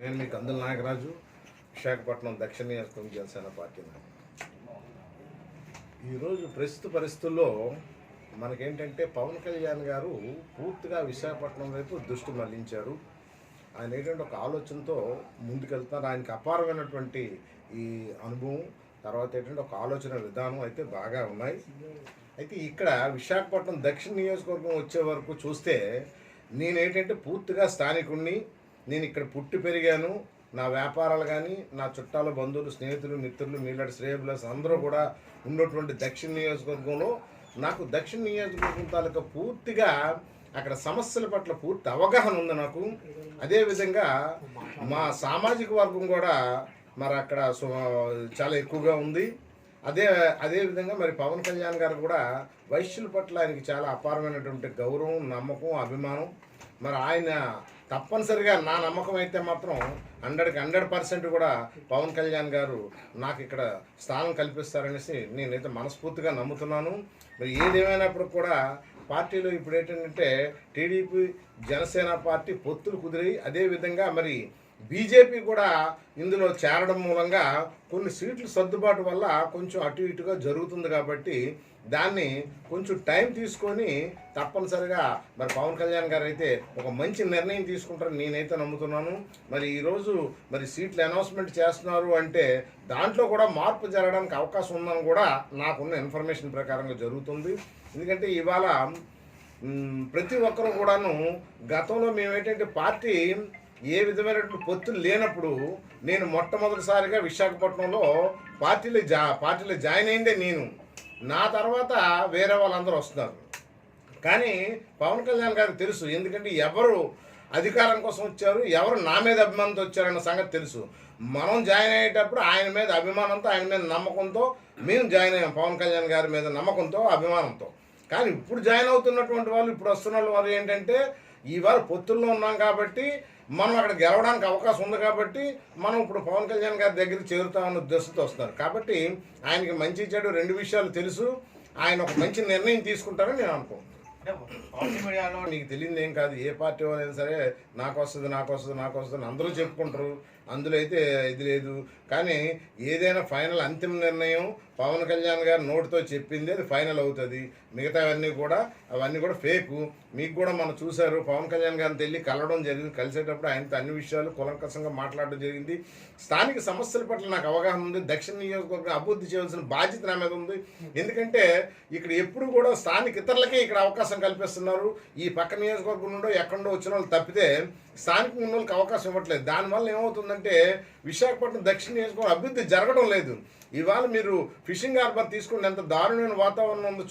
నేను మీ కందుల నాగరాజు విశాఖపట్నం దక్షిణ నియోజకవర్గం జనసేన పార్టీ ఈరోజు ప్రస్తుత పరిస్థితుల్లో మనకేంటంటే పవన్ కళ్యాణ్ గారు పూర్తిగా విశాఖపట్నం వైపు దృష్టి మళ్ళించారు. ఆయన ఏంటంటే ఒక ఆలోచనతో ముందుకెళ్తున్నారు. ఆయనకి అపారమైనటువంటి ఈ అనుభవం తర్వాత ఏంటంటే ఒక ఆలోచన విధానం అయితే బాగా ఉన్నాయి. అయితే ఇక్కడ విశాఖపట్నం దక్షిణ నియోజకవర్గం వచ్చే వరకు చూస్తే నేనేంటంటే పూర్తిగా స్థానికుణ్ణి నేను ఇక్కడ పుట్టి పెరిగాను. నా వ్యాపారాలు కానీ నా చుట్టాలు బంధువులు స్నేహితులు మిత్రులు మీలాంటి శ్రేయబులస్ అందరూ కూడా ఉన్నటువంటి దక్షిణ నియోజకవర్గంలో నాకు దక్షిణ నియోజకవర్గం తాలూకా పూర్తిగా అక్కడ సమస్యల పట్ల పూర్తి అవగాహన ఉంది నాకు. అదేవిధంగా మా సామాజిక వర్గం కూడా మరి అక్కడ సు- చాలా ఎక్కువగా ఉంది. అదే అదే విధంగా మరి పవన్ కళ్యాణ్ గారు కూడా వైశ్యుల పట్ల ఆయనకి చాలా అపారమైనటువంటి గౌరవం నమ్మకం అభిమానం. మరి ఆయన తప్పనిసరిగా నా నమ్మకం అయితే మాత్రం హండ్రెడ్కి హండ్రెడ్ పర్సెంట్ కూడా పవన్ కళ్యాణ్ గారు నాకు ఇక్కడ స్థానం కల్పిస్తారనేసి నేనైతే మనస్ఫూర్తిగా నమ్ముతున్నాను. మరి ఏదేమైనప్పుడు కూడా పార్టీలో ఇప్పుడు ఏంటంటే టీడీపీ జనసేన పార్టీ పొత్తులు కుదిరి అదేవిధంగా మరి బీజేపీ కూడా ఇందులో చేరడం మూలంగా కొన్ని సీట్లు సర్దుబాటు వల్ల కొంచెం అటు ఇటుగా జరుగుతుంది కాబట్టి దాన్ని కొంచెం టైం తీసుకొని తప్పనిసరిగా మరి పవన్ కళ్యాణ్ గారు అయితే ఒక మంచి నిర్ణయం తీసుకుంటారని నేనైతే నమ్ముతున్నాను. మరి ఈరోజు మరి సీట్లు అనౌన్స్మెంట్ చేస్తున్నారు అంటే దాంట్లో కూడా మార్పు జరగడానికి అవకాశం ఉందని కూడా నాకున్న ఇన్ఫర్మేషన్ ప్రకారంగా జరుగుతుంది. ఎందుకంటే ఇవాళ ప్రతి ఒక్కరు కూడాను గతంలో మేము ఏంటంటే పార్టీ ఏ విధమైనటువంటి పొత్తులు లేనప్పుడు నేను మొట్టమొదటిసారిగా విశాఖపట్నంలో పార్టీలో జా పార్టీలో జాయిన్ అయిందే నేను. నా తర్వాత వేరే వాళ్ళందరూ వస్తున్నారు. కానీ పవన్ కళ్యాణ్ గారికి తెలుసు ఎందుకంటే ఎవరు అధికారం కోసం వచ్చారు ఎవరు నా మీద అభిమానంతో వచ్చారన్న సంగతి తెలుసు. మనం జాయిన్ అయ్యేటప్పుడు ఆయన మీద అభిమానంతో ఆయన మీద నమ్మకంతో మేము జాయిన్ అయ్యాం పవన్ కళ్యాణ్ గారి మీద నమ్మకంతో అభిమానంతో. కానీ ఇప్పుడు జాయిన్ అవుతున్నటువంటి వాళ్ళు ఇప్పుడు వస్తున్న వాళ్ళు ఏంటంటే ఇవాళ పొత్తుల్లో ఉన్నాం కాబట్టి మనం అక్కడ గెలవడానికి అవకాశం ఉంది కాబట్టి మనం ఇప్పుడు పవన్ కళ్యాణ్ గారి దగ్గరికి చేరుతామన్న ఉద్దేశంతో వస్తున్నారు. కాబట్టి ఆయనకి మంచి చెడు రెండు విషయాలు తెలుసు. ఆయన ఒక మంచి నిర్ణయం తీసుకుంటారని నేను అనుకుంటున్నాను. మీడియాలో నీకు తెలియదు ఏం కాదు ఏ పార్టీ వాళ్ళైనా సరే నాకు వస్తుంది నాకు వస్తుంది నాకు వస్తుంది అందరూ చెప్పుకుంటారు. అందులో అయితే ఇది లేదు. కానీ ఏదైనా ఫైనల్ అంతిమ నిర్ణయం పవన్ కళ్యాణ్ గారు నోటితో చెప్పింది అది ఫైనల్ అవుతుంది. మిగతావన్నీ కూడా అవన్నీ కూడా ఫేకు. మీకు కూడా మనం చూశారు పవన్ కళ్యాణ్ గారిని వెళ్ళి కలవడం జరిగింది. కలిసేటప్పుడు ఆయనతో అన్ని విషయాలు కులంకసంగా మాట్లాడడం జరిగింది. స్థానిక సమస్యల పట్ల నాకు అవగాహన ఉంది. దక్షిణ నియోజకవర్గం అభివృద్ధి చేయాల్సిన బాధ్యత నా మీద ఉంది. ఎందుకంటే ఇక్కడ ఎప్పుడు కూడా స్థానిక ఇతరులకే ఇక్కడ అవకాశం కల్పిస్తున్నారు. ఈ పక్క నియోజకవర్గం నుండో ఎక్కడో వచ్చిన వాళ్ళు తప్పితే స్థానిక ఉన్న వాళ్ళకి అవకాశం ఇవ్వట్లేదు. దానివల్ల ఏమవుతుందంటే విశాఖపట్నం దక్షిణ నియోజకవర్గం అభివృద్ధి జరగడం లేదు. ఇవాళ మీరు ఫిషింగ్ హార్బర్ తీసుకుని ఎంత దారుణమైన వాతావరణం ఉందో